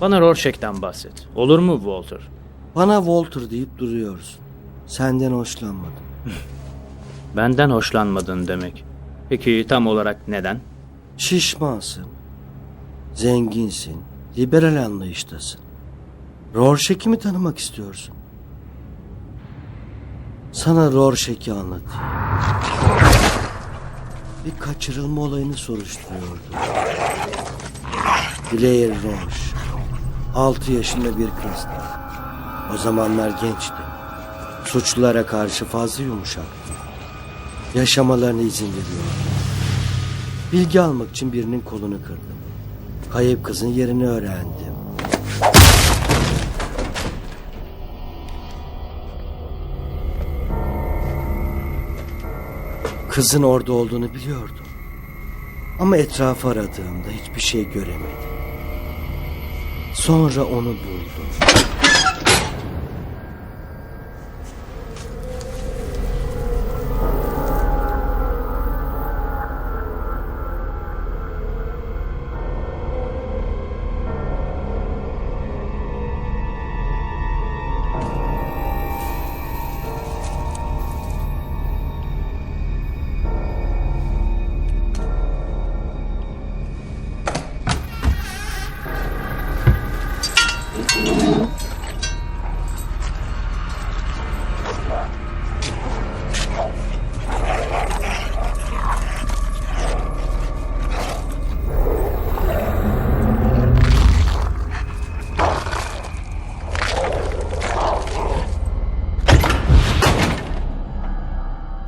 Bana Rorschach'ten bahset. Olur mu Walter? Bana Walter deyip duruyorsun. Senden hoşlanmadım. Benden hoşlanmadın demek. Peki tam olarak neden? Şişmansın. Zenginsin. Liberal anlayıştasın. Rorschach'i mi tanımak istiyorsun? Sana Rorschach'i anlatayım. Bir kaçırılma olayını soruşturuyordu. Blair Roche. 6 yaşında bir kızdı. O zamanlar gençti. Suçlulara karşı fazla yumuşaktı. Yaşamalarına izin veriyordu. Bilgi almak için birinin kolunu kırdım. Kayıp kızın yerini öğrendim. Kızın orada olduğunu biliyordum. Ama etrafı aradığımda hiçbir şey göremedim. Sonra onu buldum.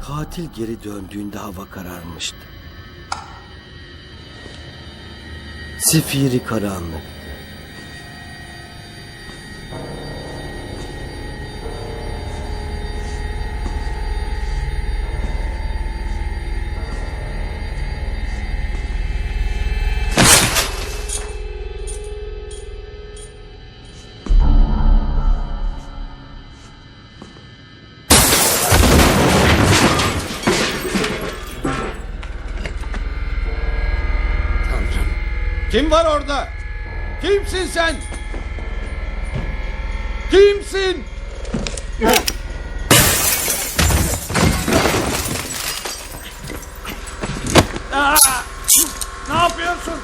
Katil geri döndüğünde hava kararmıştı. Zifiri karanlık. Kim var orada? Kimsin sen? Kimsin? Aa! Ne yapıyorsun?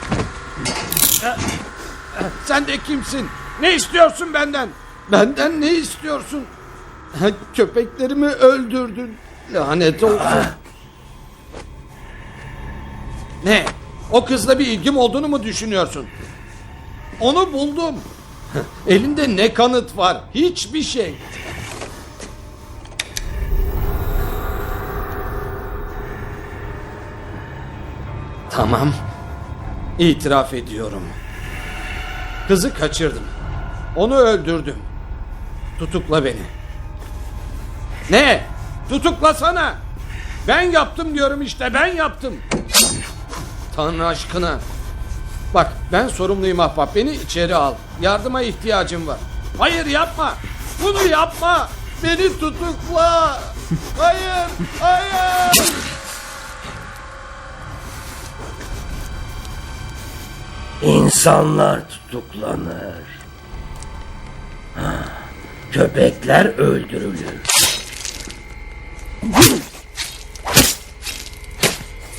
Sen de kimsin? Ne istiyorsun benden? Benden ne istiyorsun? Köpeklerimi öldürdün. Lanet olsun. Ne? O kızla bir ilgim olduğunu mu düşünüyorsun? Onu buldum. Elinde ne kanıt var? Hiçbir şey. Tamam. İtiraf ediyorum. Kızı kaçırdım. Onu öldürdüm. Tutukla beni. Ne? Tutuklasana. Ben yaptım diyorum işte ben yaptım. Tanrı aşkına. Bak ben sorumluyum ahbap. Beni içeri al. Yardıma ihtiyacım var. Hayır yapma. Bunu yapma. Beni tutukla. Hayır. Hayır. İnsanlar tutuklanır. Köpekler öldürülür.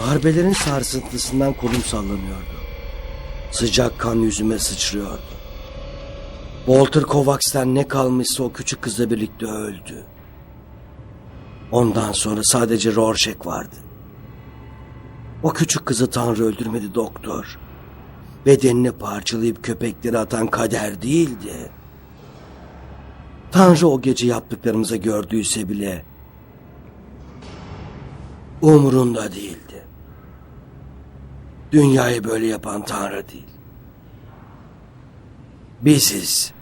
Darbelerin sarsıntısından kolum sallanıyordu. Sıcak kan yüzüme sıçrıyordu. Walter Kovacs'ten ne kalmışsa o küçük kızla birlikte öldü. Ondan sonra sadece Rorschach vardı. O küçük kızı Tanrı öldürmedi doktor. Bedenini parçalayıp köpekleri atan kader değildi. Tanrı o gece yaptıklarımızı gördüyse bile umurunda değildi. Dünyayı böyle yapan Tanrı değil. Biziz.